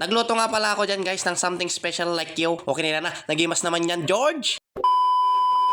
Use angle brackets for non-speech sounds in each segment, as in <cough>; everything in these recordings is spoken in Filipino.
Nagluto nga pala ako dyan guys ng something special like you. Okay na na, nagimas naman yan, George.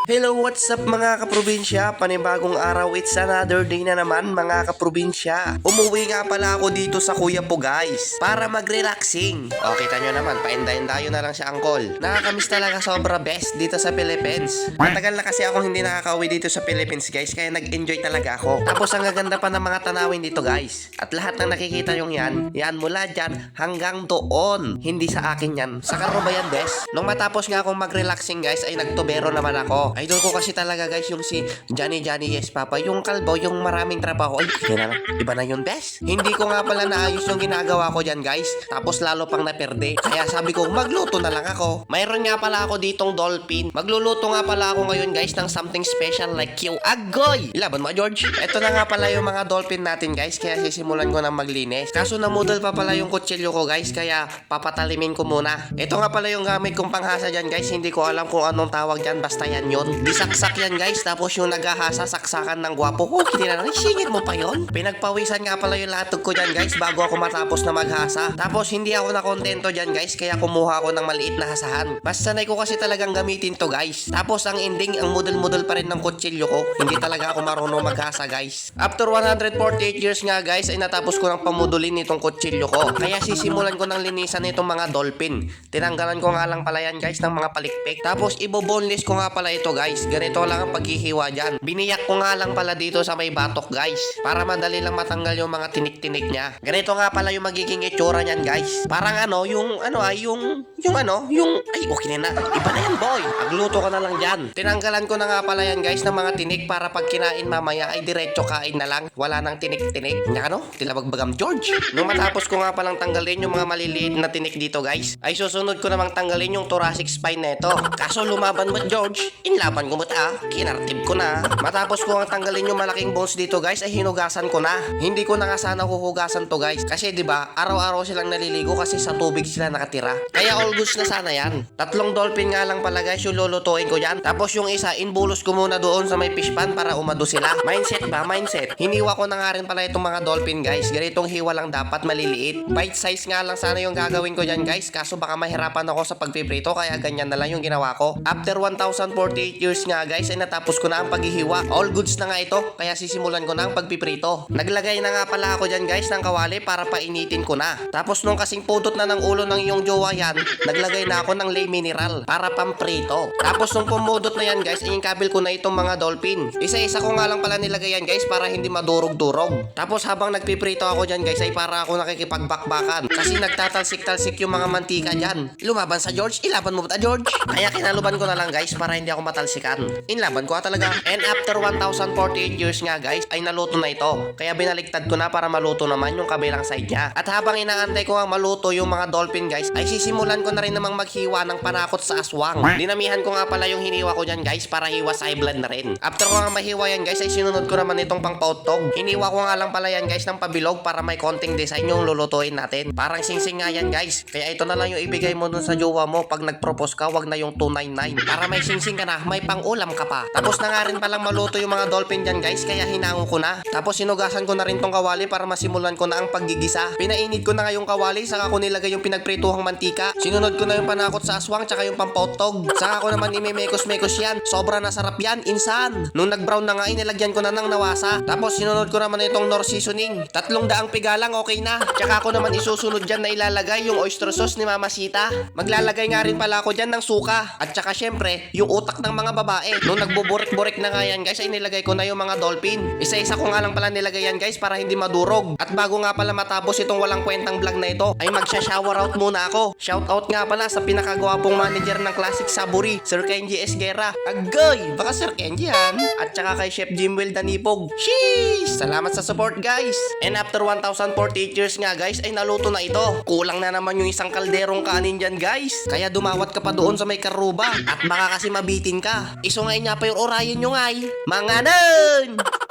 Hello, what's up mga kaprobinsya? Panibagong araw, it's another day na naman mga kaprobinsya. Umuwi nga pala ako dito sa kuya po guys, para mag-relaxing. O, kita nyo naman, paindayin-dayo na lang si Angkol. Nakakamiss talaga sobra best dito sa Philippines. Matagal na kasi akong hindi nakakauwi dito sa Philippines guys, kaya nag-enjoy talaga ako. Tapos ang gaganda pa ng mga tanawin dito guys. At lahat ng nakikita yung yan, yan mula dyan hanggang doon. Hindi sa akin yan. Sa karo ba yan, Des? Nung matapos nga akong mag-relaxing guys, ay nagtubero naman ako. Idol ko kasi talaga guys yung si Johnny Johnny Yes Papa. Yung kalbo, yung maraming trabaho. Ay, yan na. Iba na yun, Des. Hindi ko nga pala naayos yung ginagawa ko dyan guys. Tapos lalo pang naperde. Kaya sabi ko, magluto na lang ako. Mayroon nga pala ako ditong dolphin. Magluluto nga pala ako ngayon guys ng something special like you. Agoy! Laban mo, George. Ito na nga pala yung mga dolphin natin guys. Kaya sisimulan ko na maglinis. Kaso namudal pa pala yung kutsilyo ko guys. Kaya papatalimin ko muna. Ito nga pala yung gamit kong panghasa dyan guys. Hindi ko alam kung anong tawag dyan. Basta yan yun. Disaksak yan guys. Tapos yung naghahasa saksakan ng gwapo ko. Hindi na lang. Singit mo pa yon. Pinagpawisan nga pala yung latog ko dyan guys. Bago ako matapos na maghasa. Tapos hindi ako nakontento dyan guys. Kaya kumuha ako ng maliit na hasahan. Mas sanay ko kasi talagang gamitin to guys. Tapos ang ending, ang model-model pa rin ng kutsilyo ko. Hindi talaga ako marunong maghasa guys. After 148 years nga guys, ay natapos ko ng pamudulin itong kutsilyo ko. Kaya sisimulan ko ng linisan itong mga dolphin. Tinanggalan ko nga lang pala yan guys ng mga palikpik. Tapos ibo-boneless ko nga pala ito guys. Ganito lang ang paghihiwa dyan. Biniyak ko nga lang pala dito sa may batok guys. Para madali lang matanggal yung mga tinik-tinik niya. Ganito nga pala yung magiging itsura niyan guys. Parang ano, yung ano ay yung yung ano, yung ay okay na na. Iba na yan boy. Agluto ka na lang dyan. Tinanggalan ko na nga pala yan guys ng mga tinik para pag kinain mamaya ay diretso kain na lang. Wala nang tinik-tinik. Nya ano? Tilabagbagam George. Nung matapos ko nga palang tanggalin yung mga maliliit na tinik dito guys, ay susunod ko namang tanggalin yung thoracic spine neto. Kaso lumaban mo George, inlaban ko mo ah. Kinartib ko na. Matapos ko ang tanggalin yung malaking bones dito guys, ay hinugasan ko na. Hindi ko na nga sana huhugasan to guys. Kasi 'di ba, araw-araw silang naliligo kasi sa tubig sila nakatira. Kaya all goods na sana yan. Tatlong dolphin nga lang pala guys yung lulutuin ko yan. Tapos yung isa, inbulos ko muna doon sa may fish pan para umado sila. Mindset ba? Mindset. Hiniwa ko na nga rin pala itong mga dolphin guys. Ganitong hiwa lang dapat maliliit. Bite size nga lang sana yung gagawin ko dyan guys. Kaso baka mahirapan ako sa pagpiprito kaya ganyan na lang yung ginawa ko. After 1,048 years nga guys ay natapos ko na ang paghihiwa. All goods na nga ito kaya sisimulan ko na ang pagpiprito. Naglagay na nga pala ako dyan guys ng kawali para painitin ko na. Tapos nung kasing pudot na ng ulo ng iyong jowa yan, naglagay na ako ng lay mineral para pamprito. Tapos nung pumudot na yan guys, ingkabil ko na itong mga dolphin. Isa-isa ko nga lang pala nilagay yan guys para hindi madurog-durog. Tapos habang nagpiprito ako dyan guys ay para ako nakikipagbakbakan. Kasi nagtatalsik-talsik yung mga mantika dyan. Lumaban sa George, ilaban mo ba George? Kaya kinaluban ko na lang guys para hindi ako matalsikan. Inlaban ko talaga. And after 1,048 years nga guys, ay naluto na ito. Kaya binaliktad ko na para maluto naman yung kabilang side niya. At habang inaantay ko nga maluto yung mga dolphin guys, ay sisimulan ko na rin namang maghiwa ng panakot sa aswang. Dinamihan ko nga pala yung hiniwa ko dyan guys para hiwa sa blend na rin. After ko nga mahiwa yan guys, ay sinunod ko naman itong pangpautog. Hiniwa ko nga lang pala yan guys ng pabilog para may konting design yung lulutuin natin. Parang singsing nga yan guys. Kaya ito na lang yung ibigay mo dun sa jowa mo pag nag-propose ka, wag na yung 299. Para may singsing ka na, may pang-ulam ka pa. Tapos na nga rin palang maluto yung mga dolphin dyan guys, kaya hinango ko na. Tapos sinugasan ko na rin tong kawali para masimulan ko na ang paggigisa. Pinainit ko na nga yung kawali, saka ko nilagay yung pinagprituhang mantika. Sinunod ko na yung panakot sa aswang, tsaka yung pampotog. Saka ko naman imemekos-mekos yan. Sobra na sarap yan, insan. Nung nag-brown na nga, inilagyan ko na ng nawasa. Tapos sinunod ko naman itong nor seasoning. Tatlong daang pigalang okay na. Tsaka ko naman isusunod dyan na ilalagay yung oyster sauce ni Mama Sita. Maglalagay nga rin pala ako dyan ng suka. At tsaka syempre, yung utak ng mga babae. Nung nagbuburik-burik na nga yan guys, ay nilagay ko na yung mga dolphin. Isa-isa ko nga lang pala nilagay yan guys para hindi madurog. At bago nga pala matapos itong walang kwentang vlog na ito, ay magsha-shower out muna ako. Shout out nga pala sa pinakagwapong manager ng Classic Saburi, Sir Kenji Esguera. Agoy! Baka Sir Kenji yan. At tsaka kay Chef Jimwell Danipog. Sheesh! Salamat sa support guys! And after 1,048 years nga guys, ay naluto na ito. Kulang na naman yung isang kalderong kanin dyan guys. Kaya dumawat ka pa doon sa may karuba. At baka kasi mabitin ka. Iso nga niya pa yung orayan nyo ngay. Mga nun! <laughs>